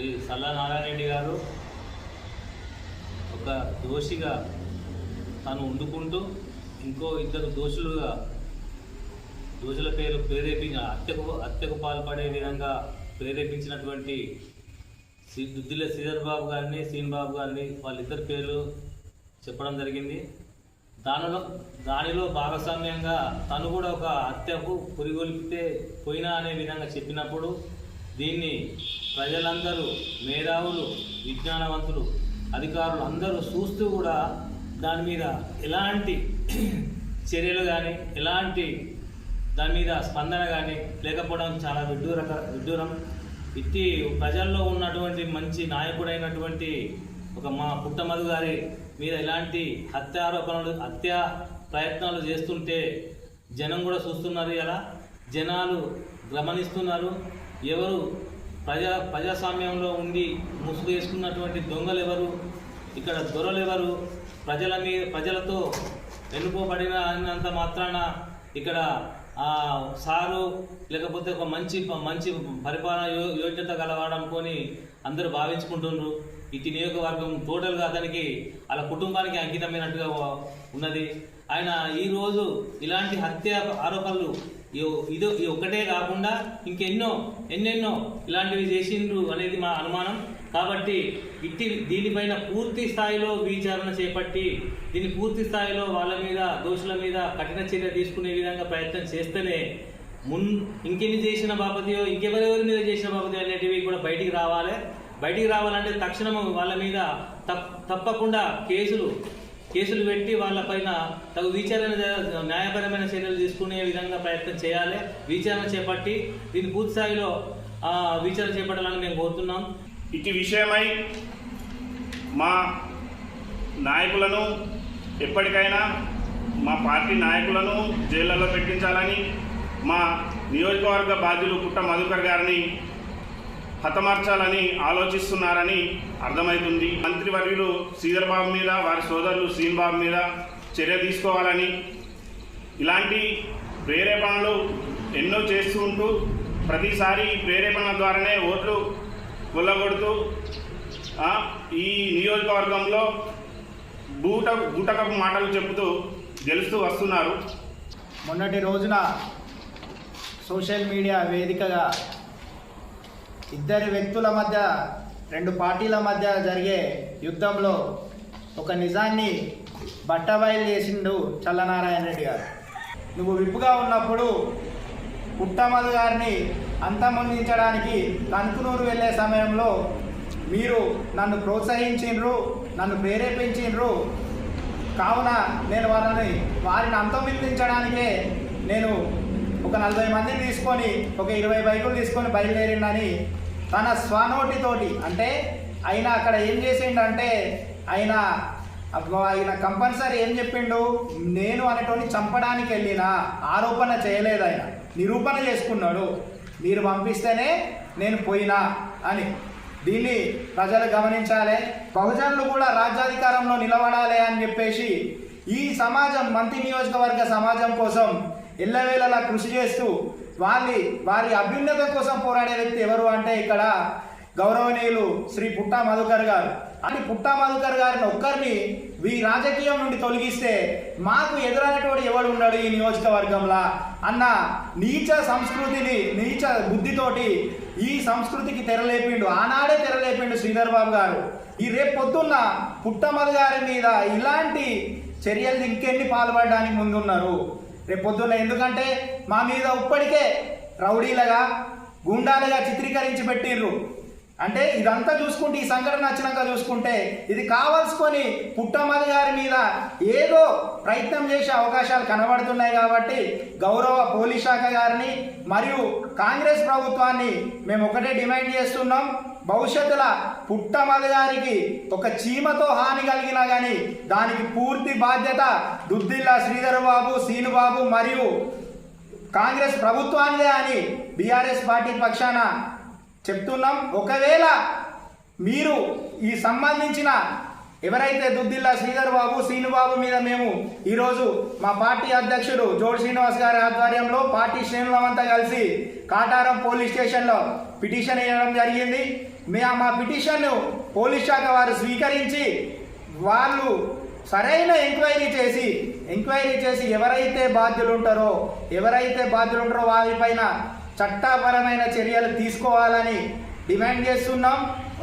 శ్రీ సల్లా రెడ్డి గారు ఒక దోషిగా తను వండుకుంటూ ఇంకో ఇద్దరు దోషులుగా దోషుల పేరు ప్రేరేపించ హత్యకు హత్యకు పాల్పడే విధంగా ప్రేరేపించినటువంటి శ్రీ దుద్దిల శ్రీధర్ బాబు గారిని సీన్ బాబు గారిని వాళ్ళిద్దరి పేర్లు చెప్పడం జరిగింది. దానిలో దానిలో భాగస్వామ్యంగా తను కూడా ఒక హత్యకు పురిగొల్పితే పోయినా అనే విధంగా చెప్పినప్పుడు దీన్ని ప్రజలందరూ మేధావులు విజ్ఞానవంతులు అధికారులు అందరూ చూస్తూ కూడా దాని మీద ఎలాంటి చర్యలు కానీ ఎలాంటి దాని మీద స్పందన కానీ లేకపోవడం చాలా విడ్డూరక విడ్డూరం. ఇట్టి ప్రజల్లో ఉన్నటువంటి మంచి నాయకుడైనటువంటి ఒక మా పుట్టమధు గారి మీద ఇలాంటి హత్య ఆరోపణలు హత్య ప్రయత్నాలు చేస్తుంటే జనం కూడా చూస్తున్నారు ఇలా జనాలు గమనిస్తున్నారు ఎవరు ప్రజా ప్రజాస్వామ్యంలో ఉండి ముసుగు వేసుకున్నటువంటి దొంగలు ఎవరు ఇక్కడ దొరలు ఎవరు ప్రజల మీద ప్రజలతో వెనుకోబడిన అన్నంత మాత్రాన ఇక్కడ సారు లేకపోతే ఒక మంచి మంచి పరిపాలన యో- యోగ్యత గలవాడు అందరూ భావించుకుంటున్నారు ఇటు నియోజకవర్గం టోటల్గా అతనికి వాళ్ళ కుటుంబానికి అంకితమైనట్టుగా ఉన్నది. ఆయన ఈరోజు ఇలాంటి హత్య ఆరోపణలు ఇది ఇది ఒక్కటే కాకుండా ఇంకెన్నో ఎన్నెన్నో ఇలాంటివి చేసిండ్రు అనేది మా అనుమానం. కాబట్టి ఇట్టి దీనిపైన పూర్తి స్థాయిలో విచారణ చేపట్టి దీన్ని పూర్తి స్థాయిలో వాళ్ళ మీద దోషుల మీద కఠిన చర్య తీసుకునే విధంగా ప్రయత్నం చేస్తేనే మున్ ఇంకెన్ని చేసిన బాపతియో ఇంకెవరెవరి మీద చేసిన బాపతియో అనేటివి కూడా బయటికి రావాలి. బయటికి రావాలంటే తక్షణం వాళ్ళ మీద తప్పకుండా కేసులు కేసులు పెట్టి వాళ్ళపైన తగు విచారణ న్యాయపరమైన చర్యలు తీసుకునే విధంగా ప్రయత్నం చేయాలి. విచారణ చేపట్టి దీన్ని పూర్తి స్థాయిలో విచారణ చేపట్టాలని మేము కోరుతున్నాం. ఇటు విషయమై మా నాయకులను ఎప్పటికైనా మా పార్టీ నాయకులను జైళ్ళలో పెట్టించాలని మా నియోజకవర్గ బాధ్యులు పుట్ట మధుకర్ గారిని హతమార్చాలని ఆలోచిస్తున్నారని అర్థమవుతుంది మంత్రివర్యులు శ్రీధర్ బాబు మీద వారి సోదరులు శ్రీన్ బాబు మీద చర్య తీసుకోవాలని ఇలాంటి ప్రేరేపణలు ఎన్నో చేస్తూ ఉంటూ ప్రతిసారి ఈ ప్రేరేపణ ద్వారానే ఓట్లు కొల్లగొడుతూ ఈ నియోజకవర్గంలో బూట బూటకపు మాటలు చెబుతూ గెలుస్తూ వస్తున్నారు. మొన్నటి రోజున సోషల్ మీడియా వేదికగా ఇద్దరు వ్యక్తుల మధ్య రెండు పార్టీల మధ్య జరిగే యుద్ధంలో ఒక నిజాన్ని బట్టబయలు చేసిండు చల్లనారాయణ రెడ్డి గారు. నువ్వు విప్పుగా ఉన్నప్పుడు పుట్టమధు గారిని అంతమొందించడానికి కనుకునూరు వెళ్ళే సమయంలో మీరు నన్ను ప్రోత్సహించిండ్రు నన్ను ప్రేరేపించిండ్రు. కావున నేను వాళ్ళని వారిని అంతమొందించడానికే నేను ఒక నలభై మందిని తీసుకొని ఒక ఇరవై బైకులు తీసుకొని బయలుదేరిండని తన స్వనోటితోటి అంటే ఆయన అక్కడ ఏం చేసిండంటే ఆయన ఆయన కంపల్సరీ ఏం చెప్పిండు నేను అనేటోని చంపడానికి వెళ్ళిన ఆరోపణ చేయలేదు ఆయన నిరూపణ చేసుకున్నాడు మీరు పంపిస్తేనే నేను పోయినా అని. దీన్ని ప్రజలు గమనించాలి. బహుజనులు కూడా రాజ్యాధికారంలో నిలబడాలి అని చెప్పేసి ఈ సమాజం మంత్రి నియోజకవర్గ సమాజం కోసం ఎల్లవేళలా కృషి చేస్తూ వాళ్ళి వారి అభ్యున్నత కోసం పోరాడే వ్యక్తి ఎవరు అంటే ఇక్కడ గౌరవనీయులు శ్రీ పుట్టా మధుకర్ గారు. అని పుట్టా మధుకర్ గారిని ఒక్కరిని వీ రాజకీయం నుండి తొలగిస్తే మాకు ఎదురైనటువంటి ఎవడు ఉన్నాడు ఈ నియోజకవర్గంలో అన్న నీచ సంస్కృతిని నీచ బుద్ధితోటి ఈ సంస్కృతికి తెరలేపిండు ఆనాడే తెరలేపిండు శ్రీధర్ బాబు గారు. ఈ రేపు పొద్దున్న పుట్టమధు గారి మీద ఇలాంటి చర్యలు ఇంకెన్ని పాల్పడడానికి ముందున్నారు? రేపొద్దున ఎందుకంటే మా మీద ఇప్పటికే రౌడీలుగా గుండాలుగా చిత్రీకరించి పెట్టిర్రు. అంటే ఇదంతా చూసుకుంటే ఈ సంఘటన వచ్చినాక చూసుకుంటే ఇది కావాల్సుకొని పుట్టమది గారి మీద ఏదో ప్రయత్నం చేసే అవకాశాలు కనబడుతున్నాయి కాబట్టి గౌరవ పోలీస్ శాఖ గారిని మరియు కాంగ్రెస్ ప్రభుత్వాన్ని మేము ఒకటే డిమాండ్ చేస్తున్నాం. భవిష్యత్తుల పుట్టమది గారికి ఒక చీమతో హాని కలిగినా కానీ దానికి పూర్తి బాధ్యత దుద్దిల్లా శ్రీధర్ బాబు సీనుబాబు మరియు కాంగ్రెస్ ప్రభుత్వానిదే అని బీఆర్ఎస్ పార్టీ పక్షాన చెప్తున్నాం. ఒకవేళ మీరు ఈ సంబంధించిన ఎవరైతే దుద్దిల్లా శ్రీధర్ బాబు శ్రీనుబాబు మీద మేము ఈరోజు మా పార్టీ అధ్యక్షుడు జోడ్ శ్రీనివాస్ గారి ఆధ్వర్యంలో పార్టీ శ్రేణులమంతా కలిసి కాటారం పోలీస్ స్టేషన్లో పిటిషన్ ఇవ్వడం జరిగింది. మే మా పిటిషన్ను పోలీస్ శాఖ వారు స్వీకరించి వాళ్ళు సరైన ఎంక్వైరీ చేసి ఎంక్వైరీ చేసి ఎవరైతే బాధ్యులు ఉంటారో ఎవరైతే బాధ్యులు ఉంటారో వారిపైన చట్టపరమైన చర్యలు తీసుకోవాలని డిమాండ్ చేస్తున్నాం.